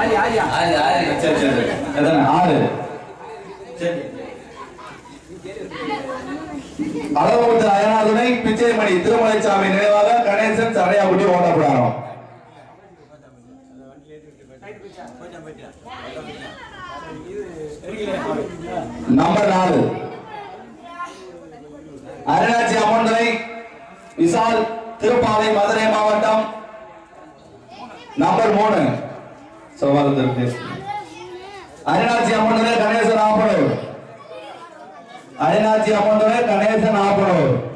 ஆரி ஆரியா ஆறு ஆறு அயனாதுணை பிச்சைமணி திருமலைசாமி நினைவாக கணேசன் சடையாக்குட்டி ஓட்டப்படாரம். நம்பர் நாலு. அருணாச்சி அம்மன்துறை விசால் திருப்பாலை மதுரை மாவட்டம். நம்பர் மூணு. சோமாதத்திற்கு அருணாச்சி அம்மன்துறை கணேசன் ஆப்பனூர். அயனாச்சி அம்மன்துறை கணேசன் ஆப்பனூர். ஏய்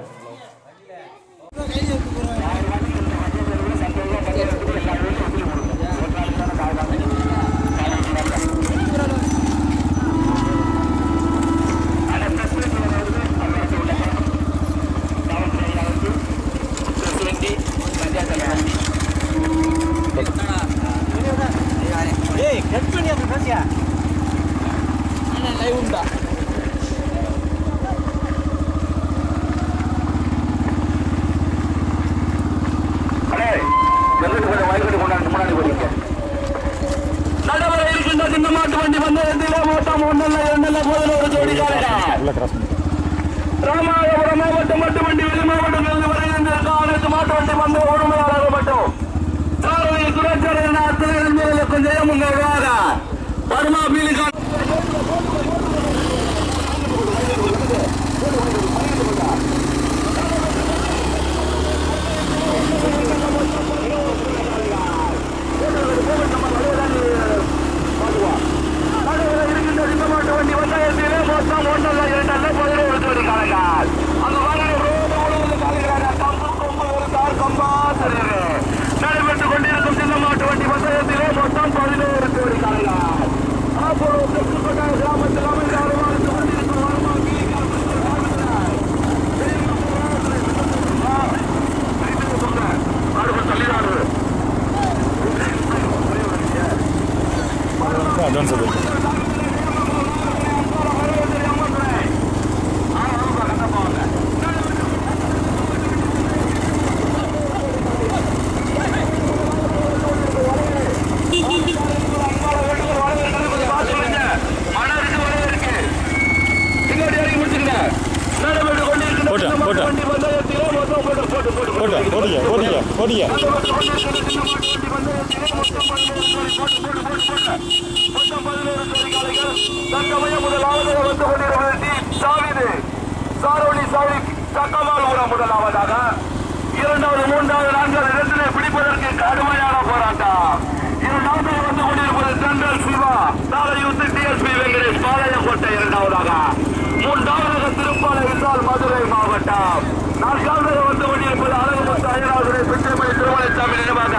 பிச்சைமணி திருமலைசாமி நினைவாக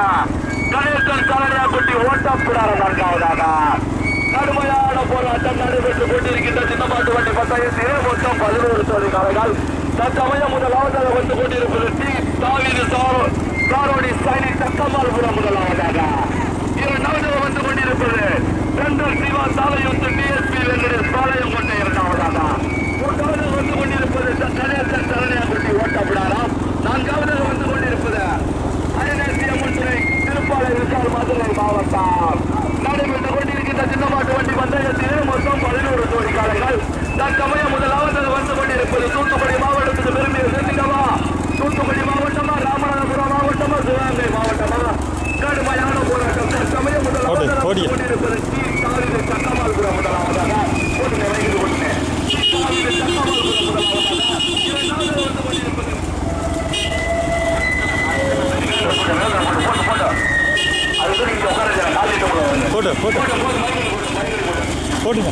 கணேசன் கலனியாக்குட்டி ஓட்டப்புடாரம் நான்காவதாக கடுமையான போராட்டம் நடைபெற்றுக் கொண்டிருக்கின்ற சின்னமாட்டு வண்டி பந்தயத்திலே மொத்தம் பதினோரு தொழிலாளர்கள் தற்சமயம் முதலாவதாக வந்து கொண்டிருப்பது டி. தாவீது சாரோ சாரோடி சைனி தக்கமால்புரம் முதலாவதாக. இரண்டாவதாக வந்து கொண்டிருப்பது சென்ட்ரல் சிவா சாலையுத்து டிஎஸ்பி வெங்கடேஷ் பாளையம் கொண்ட இரண்டாவதாக. மூன்றாவதாக வந்து கொண்டிருப்பது கணேசன் சரணியாக்குட்டி ஓட்டப்படாராம் நான்காவதாக வந்து கொண்டிருப்பது ஐநேசி அம்மன் துறை திருப்பாலை விசால் மதுரை மாவட்டம் நடைபெற்றுக் கொண்டிருக்கின்ற சின்னமாட்டு வண்டி பந்தயத்திலே மொத்தம் பதினோரு ஜோடி காலைகள் தற்சமயம் முதலாவது வந்து கொண்டிருப்பது தூத்துக்குடி மாவட்டத்துக்கு பெருமையை சேர்த்துக்கவா தூத்துக்குடி மாவட்டமா ராமநாதபுரம் மாவட்டமா சிவகங்கை மாவட்டமா கடுமையான போராட்டம் தற்சமயம் முதலாவது போடு, வந்து போடு. கொண்டிருப்பது டி. தாவீது சக்கமால்புரம் முதலாவதாக போட்டுங்க வைத்து கொண்டு தாவீது சக்கமால்புரம் முதலாவதாக இரண்டாவது வந்து கொண்டிருப்பது போட்டு போட்டு அது இங்க உட்கார காலிட்டு போட்டு போட்டு போட்டுங்க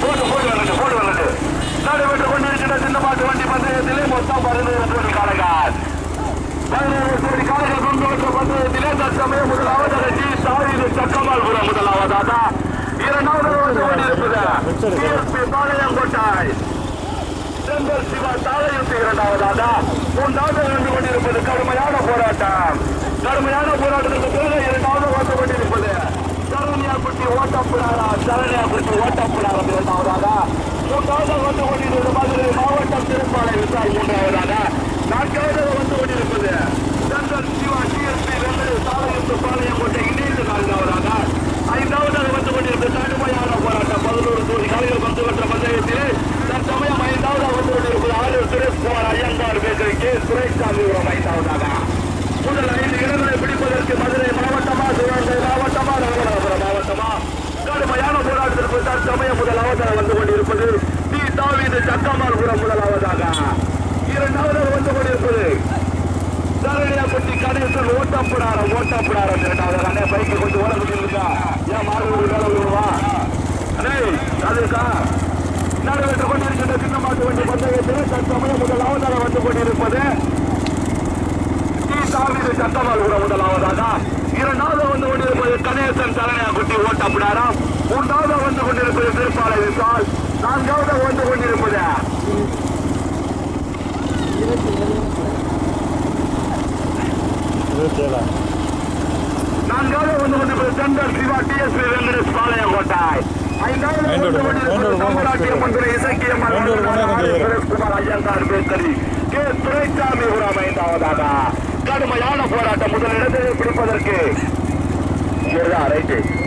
போட்டு போட்டு வந்துட்டு போட்டு வந்துட்டு நடைபெற்றுக் கொண்டிருக்கிற சின்ன மாட்டு வண்டி பந்தயத்திலே மொத்தம் பதினோரு கோடி காலைகள் பதினோரு கோடி காலைகள் கொண்டு பந்தயத்திலே தற்சமயம் முதலாவதாக டி சாவிது சக்கமால்புரம் முதலாவதாக இரண்டாவது வந்து கொண்டிருப்பது பாளையங்கோட்டாய் செந்தல் சிவா சாலையுத்து இரண்டாவதாக மூன்றாவது வந்து கொண்டிருப்பது கடுமையான போராட்டம் கடுமையான போராட்டத்துக்கு பிறகு இரண்டாவது வந்து கொண்டிருப்பது சரண்யாக்குட்டி ஓட்டப்புடாரா சரண்யாக்குட்டி ஓட்டப்புடாரம் இரண்டாவதாக மூன்றாவது வந்து கொண்டிருப்பது மதுரை மாவட்டம் திருப்பாலை விசால் மூன்றாவதாக நான்காவது வந்து கொண்டிருப்பது செந்தல் சிவா டிஎஸ்பி வெள்ளை சாலையுத்து பாளையம் கொண்ட இணைந்து நான்காவதாக ஐந்தாவதாக வந்து கொண்டிருக்கும் கடுமையான போராட்டம். பதினோரு கோடி காலையில் வந்து பெற்ற பஞ்சாயத்திலே தற்சமயம் ஐந்தாவது வந்து கொண்டிருப்பது ஆளுநர் சுரேஷ்குமார் ஐயங்கார் பேசுகிறீங்க சுரேஷ்காந்தி விவரம் ஐந்தாவதாக. முதல் ஐந்து இடங்களை பிடிப்பதற்கு மதுரை மாவட்டமா சிவகங்கை மாவட்டமா ராமநாதபுரம் மாவட்டமா? கடுமையான போராட்டத்திற்கு தற்சமயம் முதலாவதாக வந்து கொண்டிருப்பது டி. தாவிது சக்கமால்புரம் முதலாவதாக இரண்டாவது வந்து கொண்டிருப்பது எடுத்து ஓட்டப்படாத ஓட்டப்படாத அண்ணே பைக்கு கொஞ்சம் ஓட முடியுதுக்கா ஏன் மாடு ஒரு வேலை விடுவா அண்ணே அதுக்கா நாடு வென்று கொண்டிருக்கின்ற சின்ன மாட்டு வண்டி பந்தயத்தில் தற்சமயம் அவதாரம் வந்து கொண்டிருப்பது. சத்தவால் கூட முதலாவதாக இரண்டாவது வந்து கொண்டிருப்பது கணேசன் தலைமையா குட்டி ஓட்டப்படாரா மூன்றாவது வந்து கொண்டிருப்பது திருப்பாலை விசால். நான்காவது வந்து கொண்டிருப்பது இருபத்தி ஏழா நான்காவது வந்து கொண்டு சென்டர் சிவா டிஎஸ்பி வெங்கடேஷ் பாளையம் கோட்டாய் கடுமையான போராட்டம் முதலிடத்தை பிடிப்பதற்கு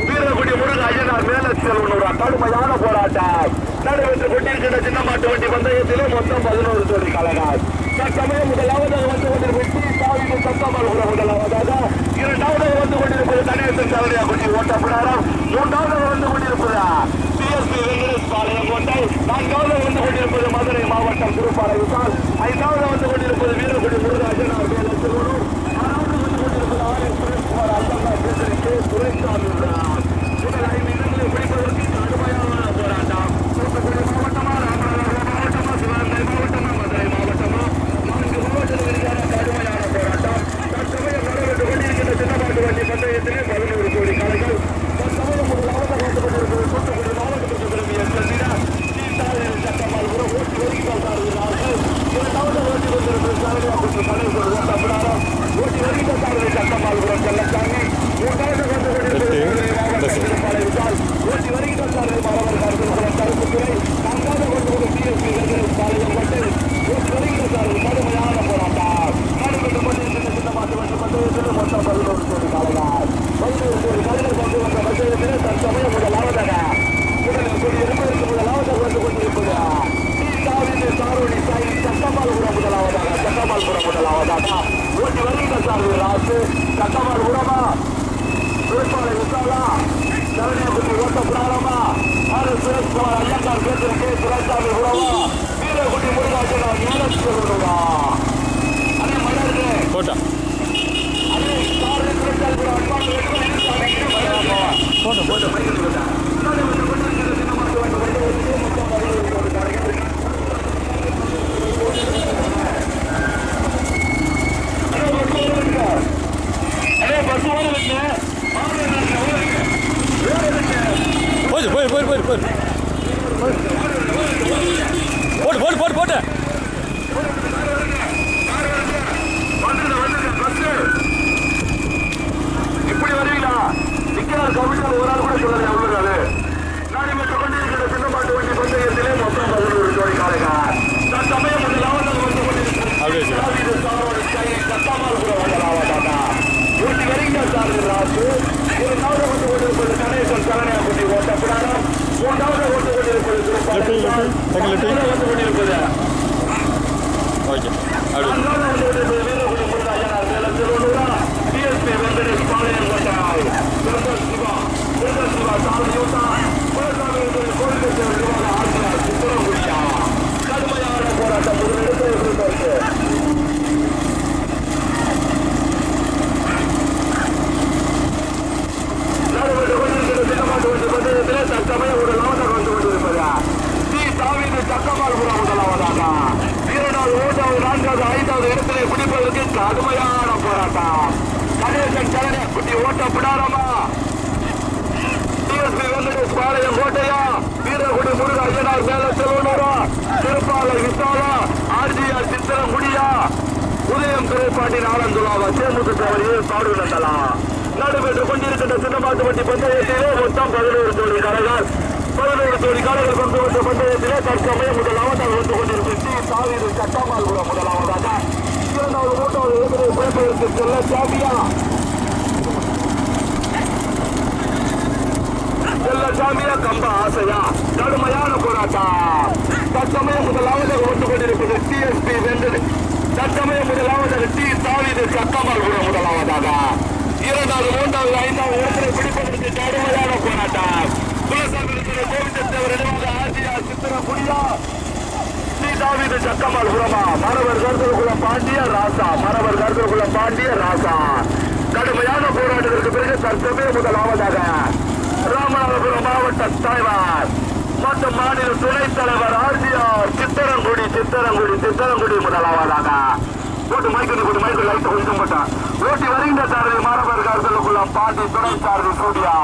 வீரகுடி முருகன் ஐயனார் மேல செல்வன் கடுமையான போராட்டம் நடைபெற்றுக் கொண்டிருக்கின்ற சின்னமாட்டு வண்டி பந்தயத்திலே மொத்தம் பதினோரு ஜோடி கலகால் சட்டமே முதலாவது வந்து கொண்டிருப்பது தாவிக்கு சத்தமல் உள்ள முதலாவதாக. இரண்டாவது வந்து கொண்டிருப்பது தனியத்தின் தலையா கொண்டி ஓட்டப்பிடாரம். மூன்றாவது வந்து கொண்டிருப்பது பிஎஸ்பி வெங்கடேஷ் பாளையம் கொண்டை நான்காவது வந்து கொண்டிருப்பது மதுரை மாவட்டம் திருப்பாளையத்தால் ஐந்தாவது வந்து கொண்டிருப்பது வீரகுடி முருகாஜன் அவர்கள் ஆறாவது வந்து கொண்டிருப்பது ஆர் எஸ் குமார் அல்லா கேசரி கே துரைசாமி உள்ளார் மாட்டு வண்டி பந்தயத்திலே பதினோரு கோடி கலைகள் தற்சமயம் ஒரு மாவட்டம் கட்டுப்பட்டிருப்பது தூத்துக்குடி மாவட்டத்திற்கு திரும்பிய பிரசிடா சீதாவின் சட்டமால் கூட ஓட்டி வருகிறார் சார்கிறார்கள் இரண்டாவது ஓட்டி வந்திருப்பது சாரதி அமைப்பு தலைவர் ஓட்டி வருகிற சாரதி சட்டமால் கூட செல்லச்சாமி இஸ்லாமிய கம்ப ஆசையா? கடுமையான போராட்டம். தற்சமயம் முதலாவது ஓட்டு கொண்டிருப்பது டிஎஸ்பி வென்று தற்சமயம் முதலாவது டி தாவிது சக்கமால் கூட முதலாவதாக. இரண்டாவது மூன்றாவது ஐந்தாவது இடத்திலே பிடிப்பதற்கு கடுமையான போராட்டம். குலசாமி கோவிந்தேவரிடம் ஆசியா சித்திரபுரியா தாவிது சக்கமால் குரமா மரவர் கருதல்குள்ள பாண்டிய ராசா. மரவர் கருதல்குள்ள பாண்டிய ராசா. கடுமையான போராட்டத்திற்கு பிறகு தற்சமயம் முதலாவதாக. ராமநாதபுரம் மாவட்ட தலைவர் மற்றும் மாநில துணைத் தலைவர் ஆர்ஜிஆர். சித்தரங்குடி சித்தரங்குடி சித்தரங்குடி முதலாவதாக. ஓட்டு மைக்கு கொண்டு மைக்கு லைட்டு கொஞ்சம் போட்டான் ஓட்டி வருகின்ற சாரதி மாணவர்கள் அவர்களுக்குள்ளாம் பாண்டி துணை சாரதி சூர்யா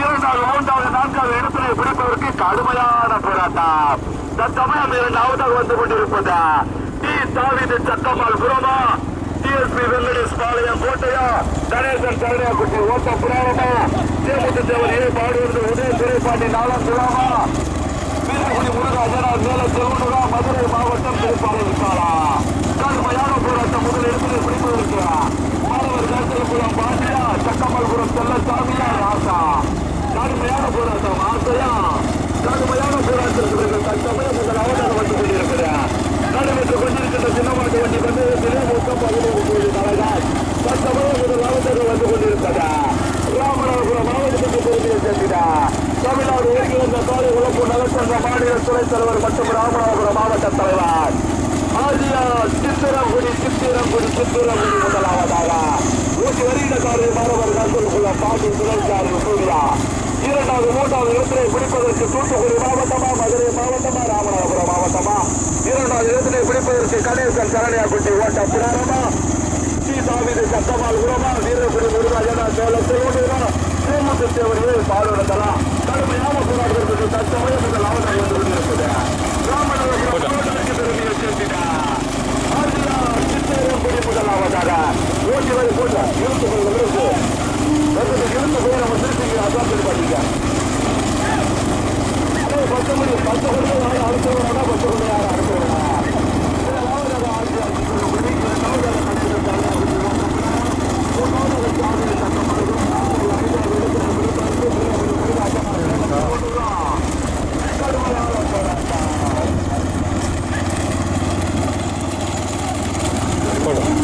இரண்டாவது மூன்றாவது நான்காவது இடத்திலே பிடிப்பதற்கு கடுமையான போராட்டம். தற்சமயம் இரண்டாவதாக வந்து கொண்டிருப்பது டி. தாவித சட்டமால் புறமா. டிஎஸ்பி வெங்கடேஷ் பாளையம் கோட்டையா? கணேசன் கருணையாக்குட்டி ஓட்ட புராணமா? தேமுத்து தேவர் ஏ பாடுவது உதய துறைப்பாண்டி நாலாம் குலாமா வீரகுடி முருகா முருகாஜனார் மேல செல்வனுகா மதுரை மாவட்டம் திருப்பாறை விசாலா கடுமையான போராட்டம் முதல் இடத்தில் பிடிப்பதற்கு மாணவர் தேர்தலுக்குளம் பாண்டியா சக்கமல்புரம் செல்ல சாமியா ராசா. கடுமையான போராட்டம் ஆசையா? கடுமையான போராட்டத்திற்கு தற்சமயம் முதல் அவதாரம் வந்து கொண்டிருக்கிறார். நடைபெற்று கொண்டிருக்கின்ற சின்னமாட்டு வண்டி பந்தயத்திலே மொத்தம் பதினேழு தலைதான் தற்சமயம் முதல் வந்து கொண்டிருப்பதா ராமநாதபுரம் மாவட்டத்துக்கு பெருமையை சேர்த்திடா தமிழ்நாடு ஒருங்கிணைந்த காலை உழப்பு நலச்சங்க மாநில துணைத் தலைவர் மற்றும் ராமநாதபுரம் மாவட்ட தலைவர் ஆதியா சித்திரங்குடி சித்திரங்குடி சித்திரங்குடி முதலாவதாக ஊட்டி மாணவர் துணைச்சாரி இரண்டாவது மூன்றாவது இடத்திலே பிடிப்பதற்கு தூத்துக்குடி மாவட்டமா மதுரை மாவட்டமா ராமநாதபுரம் மாவட்டமா? இரண்டாவது இடத்திலே பிடிப்பதற்கு கணேசன் சரணியாக்குட்டி ஓட்ட புராணமா சீதாவிது சத்தமால் உரமா வீரகுடி முருகாஜனா சேல செய்வதுனா தேமுத்து தேவர்களே பாடுவதா கடுமையான போராட்டத்திற்கு தற்சமயம் முதல் அவதாரம் வந்து கொண்டிருப்பது ராமநாதபுரம் மாவட்டத்திற்கு பெருமையை சேர்த்தினா ஆதியா சித்திரங்குடி முதலாவதாக ஓட்டி வரை போட்ட. இழுத்து கொள்ள இருக்கு இழுத்து போய் நம்ம திருப்பி அதான் பாத்தீங்க பத்து மணி பத்து மணி அடுத்த பத்து மணி அடுத்த போடு ஆ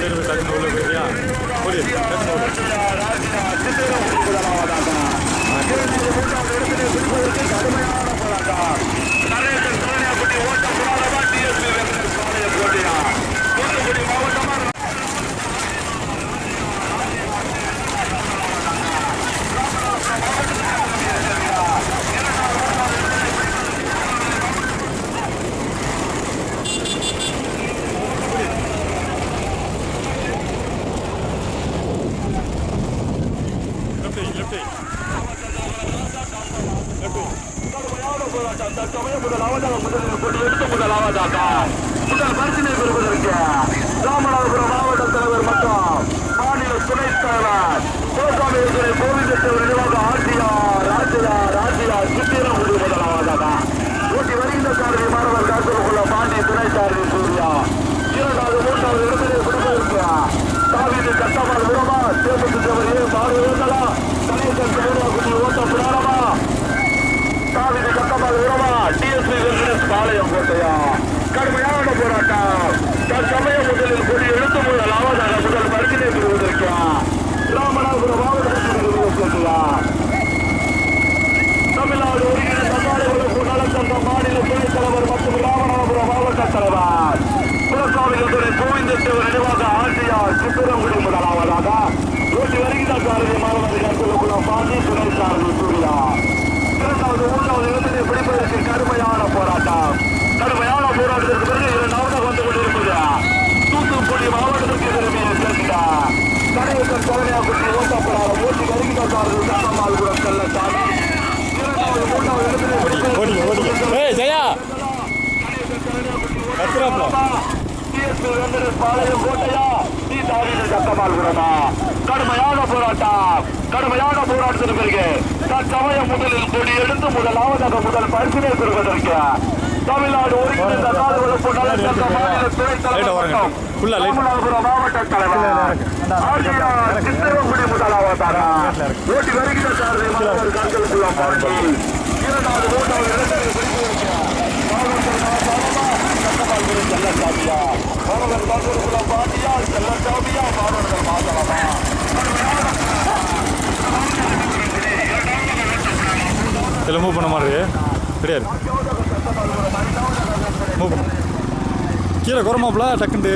சேர்ந்து டக்குனு உள்ள போயியா புரியுது. கடுமையான போராட்டம் ஓட்டம் மாவட்ட தற்சமய முதல் அவதாரம் முதல் எடுத்த முதல் அவதாக்கா முதல் பரிசினை பெறுவதற்கு ராமநாதபுரம் மாவட்ட தலைவர் மற்றும் மாநில துணைத் தலைவர் கோசாமி கோவிந்தத்தை நினைவாக ஆட்சியார் ஆட்சியார் ஆட்சியார் சுத்திரம் முடிவதாக பாளையம் கோட்டையா? சீதாவின் சத்தமாள்கிறதா கடுமையான போராட்டம். கடுமையான போராட்டத்தின் பிறகு தற்சமயம் முதலில் கொடியெடுத்து முதலாவதாக முதல் பரிசினை பெறுவதற்கு தமிழ்நாடு ஒருங்கிணைந்த ராமநாதபுரம் மாவட்ட தலைவர். ஆட்சியாளர் சித்திரங்குடி ஓட்டி வருகிற சாரதி இரண்டாவது மூன்றாவது இடத்தில் பாகூர் செல்லச்சாமியா மாணவர் பாகூர் குலபாண்டியா செல்லச்சாமியா மாணவர்கள் மாதளமா இதில் மூவ் பண்ண மாதிரி கிடையாது மூவ் பண்ண. கீழே குறமாப்பில டக்குண்டு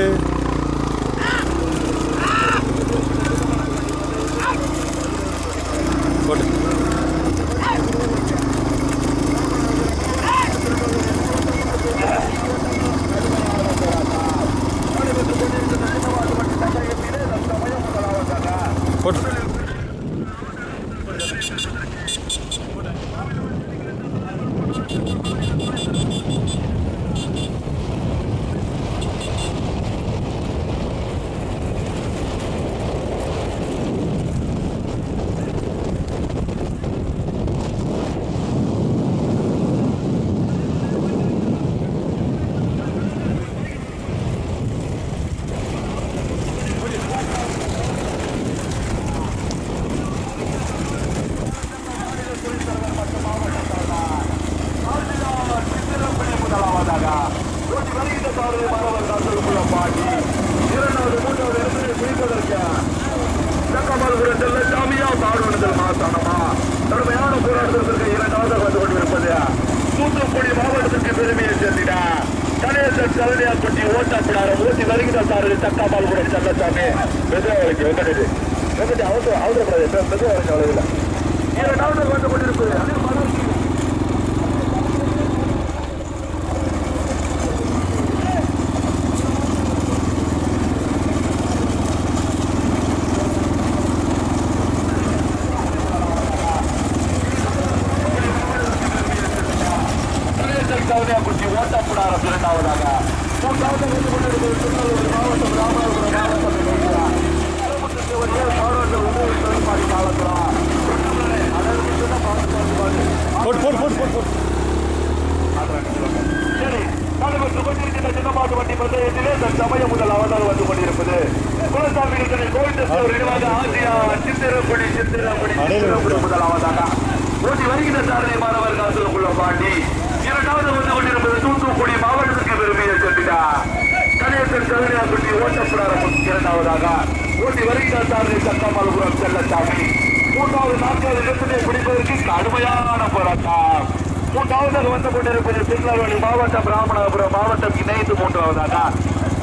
மாவட்டம் ராமநாதபுரம் மாவட்டம் இணைந்து மூன்றாவதாக.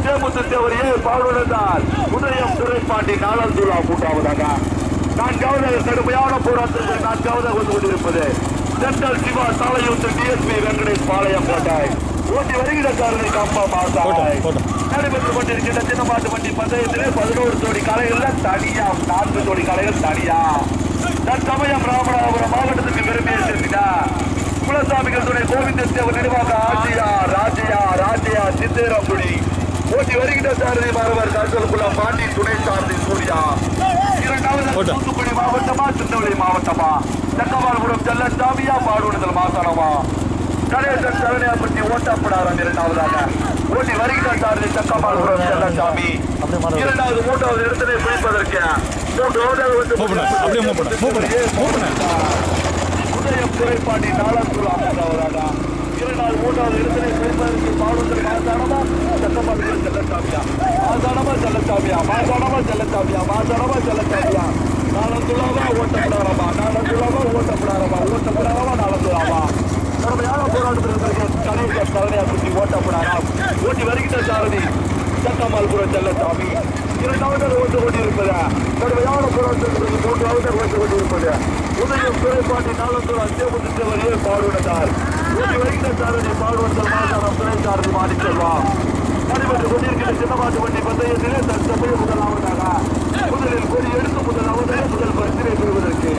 தேமுத்து தேவரையே பாடுவதால் உதயம் துரைப்பாண்டி நாளந்துலா மூன்றாவதாக. நான்காவது கடுமையான போராட்டத்தில் நான்காவதாக வந்து கொண்டிருப்பது. சென்ட்ரல் சிவா சாலையூத்து டிஎஸ்பி வெங்கடேஷ் பாளையம் கோட்டாய் ஓட்டி வருகிற காரணி கம்பா மாசாய் நடைபெற்றுக் கொண்டிருக்கின்ற சின்னமாட்டு வண்டி பந்தயத்திலே பதினோரு ஜோடி கலைகள்ல தனியா நான்கு ஜோடி கலைகள் தனியா. தற்சமயம் ராமநாதபுரம் மாவட்டத்துக்கு விரும்பிய சேர்ந்தார் குலசாமிகள் துணை கோவிந்த தேவர் நினைவாக ஆஜியா ராஜையா ராஜையா சித்தேரம்புடி ஓட்டி வருகின்ற சாரதி மாணவர் கருத்தலுக்குள்ள பாண்டி துணை சாரதி சூர்யா. இரண்டாவது தூத்துக்குடி மாவட்டமா திருநெல்வேலி மாவட்டமா? தக்கவால்புரம் செல்லசாமியா பாடுவனதல் மாசானமா? கணேசன் சரணியாப்பட்டி ஓட்டப்படாரம் இரண்டாவதாக. ஓட்டி வருகின்ற சாரதி தக்கவால்புரம் செல்லசாமி. இரண்டாவது மூன்றாவது இடத்திலே பிடிப்பதற்கு மூன்றாவது வந்து அப்படியே மூவ் பண்ணு, மூவ் பண்ணு, இரண்டாவது மூன்றாவது இடத்திலே பிடிப்பதற்கு பாடுவதல் மாசானமா தக்கவால்புரம் செல்லசாமியா மாசானமா செல்லசாமியா மாசானமா செல்லசாமியா மாசானமா செல்லசாமியா நாலந்துலாவா ஓட்டப்படாரமா ஓட்டப்படாரமா நாலந்துலாவா கடுமையான போராட்டத்திற்கு கணேச கருணையா சுற்றி ஓட்டப்படாராம் ஓட்டி வருகின்ற சாரதி சட்டமால்புரம் செல்லசாமி இரண்டாவது ஓட்டு கொண்டிருப்பது கடுமையான போராட்டத்திற்கு மூன்றாவது ஓட்டு கொண்டிருப்பது உதயம் துறைப்பாண்டி பாடுவதால் ஓட்டி வருகின்ற சாரதி பாடுவதல் மாசாரம் துணை சாரதி மாணிக்கல்வா நடைபெற்று கொண்டிருக்கிற சின்னமாட்டு வண்டி பந்தயத்திலே தற்சமயம் முதலாவதாக முதலில் கொடி எடுத்து முதலாவதாக முதல் பரிசினை பெறுவதற்கு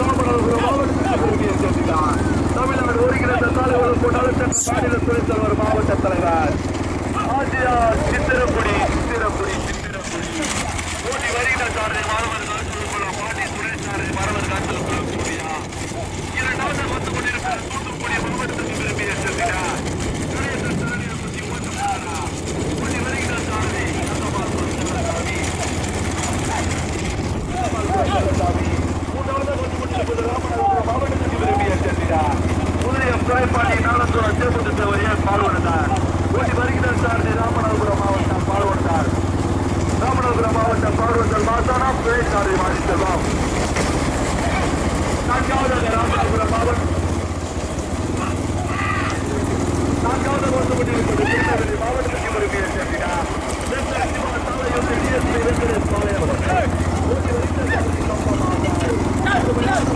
ராமநாதபுரம் மாவட்டத்தில் பெருமையை தமிழ்நாடு ஒருங்கிணைந்த தலைவர்கள் கொண்டாடத்தக்க மாநில துணைத் தலைவர் மாவட்ட தலைவர் ஆசியா சித்திரக்குடி சித்திரக்குடி சித்திரக்குடி ஓட்டி வருகிற சாரதி மாணவர் காட்சிக்குள்ள பாட்டி துணை சாரதி மாணவர் காட்சிக்குள்ள கூடியா இரண்டாவது வந்து கொண்டிருக்கிற தூத்துக்குடி மாவட்டத்துக்கு பெருமையை சேர்க்கிறார் கணேசன் சரணியை பற்றி ஓட்டமாடா ஓட்டி வருகிற சாரதி கந்தமாபுரம் செல்லசாமி துறைப்பாண்டி நாளத்தூர் அச்சேபத்து தேவையை பால்வனத்தார் ஓட்டி வருகிறார் சாரதி ராமநாதபுரம் மாவட்டம் பால்வனத்தார் ராமநாதபுரம் மாவட்டம் பால்வனத்தார் மாசானா துணை சாரதி மாணிக்கெல்லாம் நான்காவது ராமநாதபுரம் மாவட்டம் நான்காவது வந்து கொண்டிருப்பது திருநெல்வேலி மாவட்டத்துக்கு பெருமையை சேர்க்கிறார் டிஎஸ்பி வெங்கடேஷ் பாளையம் ஓட்டி வருகிற சாரதி கம்பமாசாய்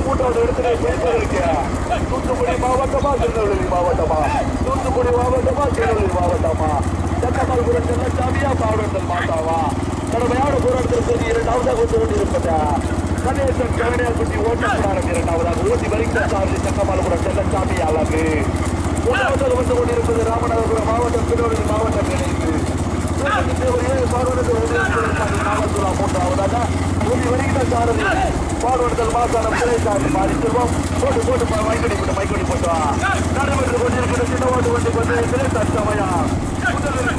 மூன்றாவது இடத்திலே பெறுவதற்கு தூத்துக்குடி மாவட்டமா திருநெல்வேலி மாவட்டமா? தூத்துக்குடி மாவட்டமா திருநெல்வேலி மாவட்டமா? சென்னமல்புரம் செல்லச்சாமியா பாவடத்தில் மாட்டாவா கடுமையான போராட்டத்திற்கு இரண்டாவதாக வந்து கொண்டிருப்பது? கணேசன் கவினையாக்குட்டி ஓட்டப்படாரம் இரண்டாவதாக ஓட்டி வருகிற சாரதி சென்னமல்புரம் செல்லச்சாமி அழகு. மூன்றாவதாக வந்து கொண்டிருப்பது ராமநாதபுரம் மாவட்டம் திருநெல்வேலி மாவட்டம் இணைந்து மூன்றாவதாக ஓட்டி வருகிற சாரதி பாடுவதல் மாசானம் சிறை சார்ந்து மாறி செல்வம் போட்டு போட்டு மைக்கடி போட்டு மைக்கடி போட்டா நடைபெற்று கொண்டிருக்கிற சின்ன ஓட்டு வண்டி பந்தயத்திலே தற்சமயா முதலில்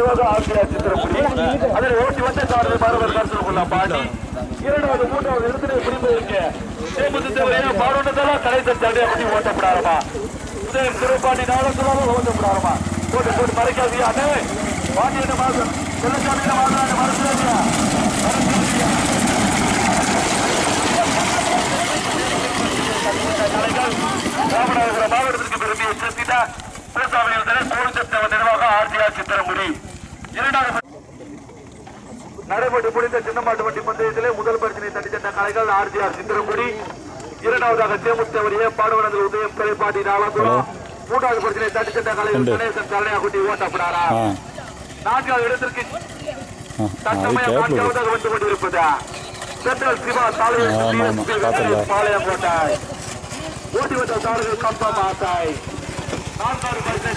நிர்வாக ஆசிரியர் சித்திரப்புடி அதில் ஓட்டி வந்த காரணம் மாணவர் கருத்து கொள்ள பாண்டி இரண்டாவது மூன்றாவது இடத்துல பிடிப்பு இருக்கு சேமத்து தேவையான பாடுவதெல்லாம் கலைத்த தடையை பற்றி ஓட்டப்படாரமா உதயம் சிறப்பாண்டி நாளத்துலாவும் ஓட்டப்படாரமா போட்டு போட்டு மறைக்காதியா அண்ணே பாண்டியன மாதம் செல்லச்சாமியில மாதம் கலைகள் ராமநாதபுரம் மாவட்டத்திற்கு பெருமையை சேர்த்திட ஆர்டிஆர் சித்திரமுடி இரண்டாவது நடைபெற்று முடிந்த சின்னமாட்டு வண்டி பந்தயத்திலே முதல் பரிசினை தட்டி சென்ற கலைகள் ஆர்டிஆர் சித்திரமுடி இரண்டாவதாக சேமுத்தவரிய பாடுவனங்கள் உதயம் திரைப்பாட்டி நாளாந்துரம் மூன்றாவது பரிசினை தட்டி சென்ற கலைகள். கணேசன் கருணையாகுட்டி ஓட்டப்படாரா? நான்காவது இடத்திற்கு தற்சமயம் நான்காவதாக வந்து கொண்டிருப்பதா? சென்ட்ரல் சிவா. பார்த்தல. பாளையம் கோட்டாய். ஓட்டி வந்த சாரர்கள் கம்பம் ஆசாய். நான்காவது பரிசை